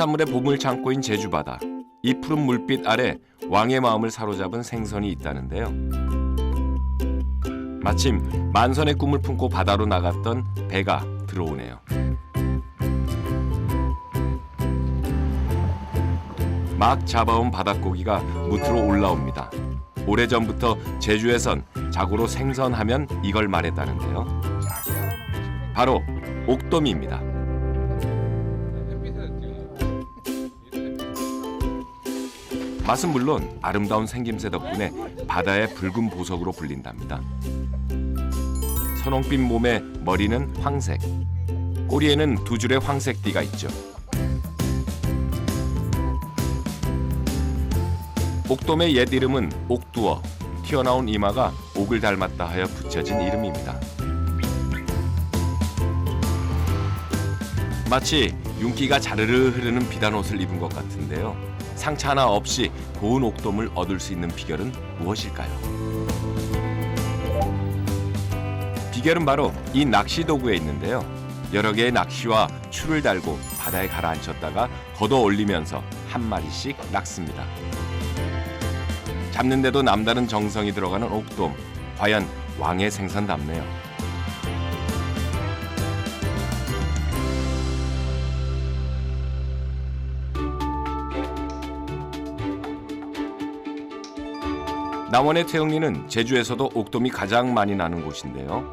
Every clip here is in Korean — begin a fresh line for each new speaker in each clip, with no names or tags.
해산물의 보물 창고인 제주 바다. 이 푸른 물빛 아래 왕의 마음을 사로잡은 생선이 있다는데요. 마침 만선의 꿈을 품고 바다로 나갔던 배가 들어오네요. 막 잡아온 바닷고기가 무트로 올라옵니다. 오래전부터 제주에선 자고로 생선하면 이걸 말했다는데요. 바로 옥돔입니다. 맛은 물론 아름다운 생김새 덕분에 바다의 붉은 보석으로 불린답니다. 선홍빛 몸에 머리는 황색, 꼬리에는 두 줄의 황색 띠가 있죠. 옥돔의 옛 이름은 옥두어, 튀어나온 이마가 옥을 닮았다 하여 붙여진 이름입니다. 마치 윤기가 자르르 흐르는 비단 옷을 입은 것 같은데요. 상처 하나 없이 고운 옥돔을 얻을 수 있는 비결은 무엇일까요? 비결은 바로 이 낚시 도구에 있는데요. 여러 개의 낚시와 추를 달고 바다에 가라앉혔다가 걷어 올리면서 한 마리씩 낚습니다. 잡는데도 남다른 정성이 들어가는 옥돔. 과연 왕의 생선 답네요. 남원의 태영리는 제주에서도 옥돔이 가장 많이 나는 곳인데요.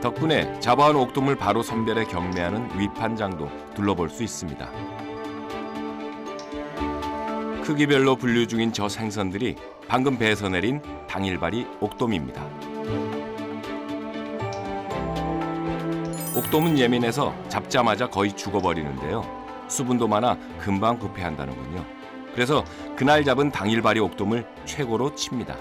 덕분에 잡아온 옥돔을 바로 선별해 경매하는 위판장도 둘러볼 수 있습니다. 크기별로 분류 중인 저 생선들이 방금 배에서 내린 당일발이 옥돔입니다. 옥돔은 예민해서 잡자마자 거의 죽어버리는데요. 수분도 많아 금방 부패한다는군요. 그래서 그날 잡은 당일발이 옥돔을 최고로 칩니다.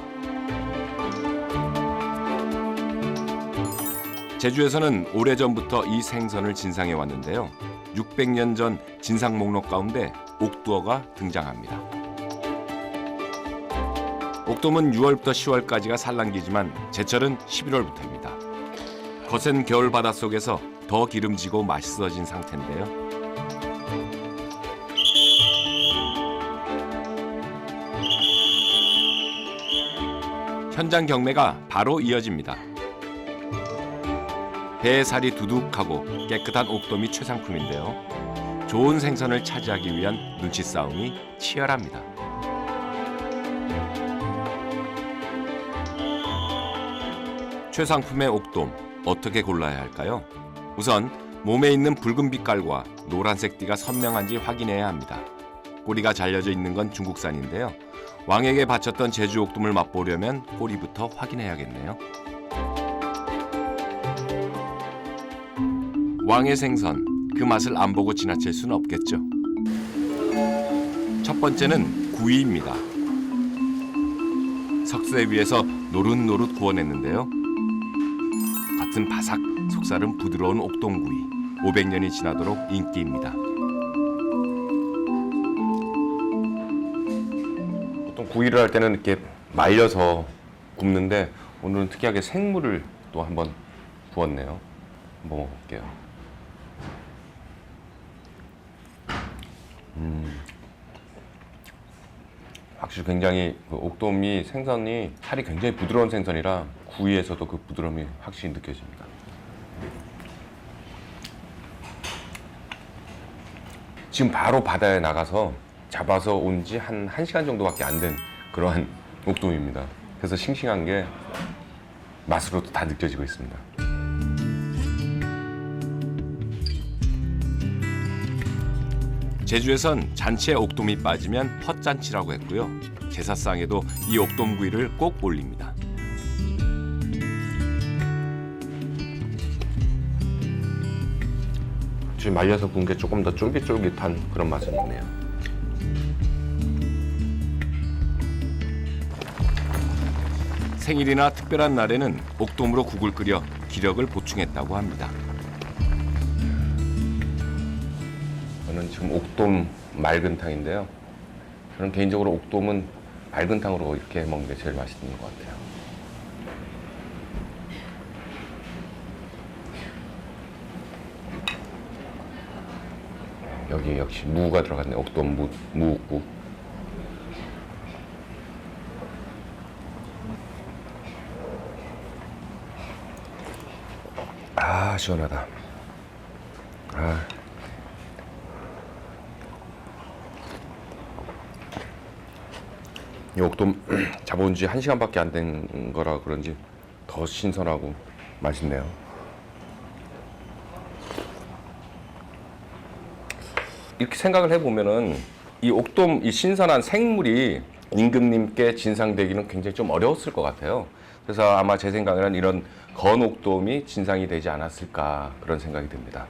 제주에서는 오래전부터 이 생선을 진상해 왔는데요. 600년 전 진상 목록 가운데 옥두어가 등장합니다. 옥돔은 6월부터 10월까지가 산란기지만 제철은 11월부터입니다. 거센 겨울 바닷속에서 더 기름지고 맛있어진 상태인데요. 현장 경매가 바로 이어집니다. 배의 살이 두둑하고 깨끗한 옥돔이 최상품인데요. 좋은 생선을 차지하기 위한 눈치 싸움이 치열합니다. 최상품의 옥돔 어떻게 골라야 할까요? 우선 몸에 있는 붉은 빛깔과 노란색 띠가 선명한지 확인해야 합니다. 꼬리가 잘려져 있는 건 중국산인데요. 왕에게 바쳤던 제주 옥돔을 맛보려면 꼬리부터 확인해야겠네요. 왕의 생선 그 맛을 안 보고 지나칠 수는 없겠죠. 첫 번째는 구이입니다. 석쇠 위에서 노릇노릇 구워냈는데요. 겉은 바삭, 속살은 부드러운 옥동구이. 500년이 지나도록 인기입니다.
구이를 할 때는 이렇게 말려서 굽는데 오늘은 특이하게 생물을 또 한번 구웠네요. 한번 먹어볼게요. 음, 확실히 굉장히 그 옥돔이 생선이 살이 굉장히 부드러운 생선이라 구이에서도 그 부드러움이 확실히 느껴집니다. 지금 바로 바다에 나가서 잡아서 온 지 한 1시간 정도밖에 안 된 그러한 옥돔입니다. 그래서 싱싱한 게 맛으로도 다 느껴지고 있습니다.
제주에선 잔치에 옥돔이 빠지면 헛잔치라고 했고요. 제사상에도 이 옥돔구이를 꼭 올립니다.
지금 말려서 구운 게 조금 더 쫄깃쫄깃한 그런 맛은 있네요.
생일이나 특별한 날에는 옥돔으로 국을 끓여 기력을 보충했다고 합니다.
저는 지금 옥돔 맑은탕인데요. 저는 개인적으로 옥돔은 맑은탕으로 이렇게 먹는 게 제일 맛있는 것 같아요. 여기 역시 무가 들어갔네. 옥돔 무, 무국. 아 시원하다. 아. 이 옥돔 잡아온 지 한시간밖에 안 된 거라 그런지 더 신선하고 맛있네요. 이렇게 생각을 해보면은 이 옥돔 이 신선한 생물이 임금님께 진상되기는 굉장히 좀 어려웠을 것 같아요. 그래서 아마 제 생각에는 이런 건옥돔이 진상이 되지 않았을까 그런 생각이 듭니다.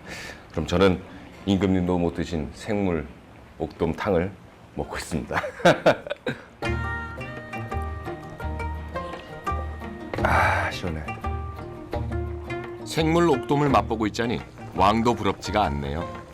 그럼 저는 임금님도 못 드신 생물 옥돔탕을 먹고 있습니다. 아 시원해.
생물 옥돔을 맛보고 있자니 왕도 부럽지가 않네요.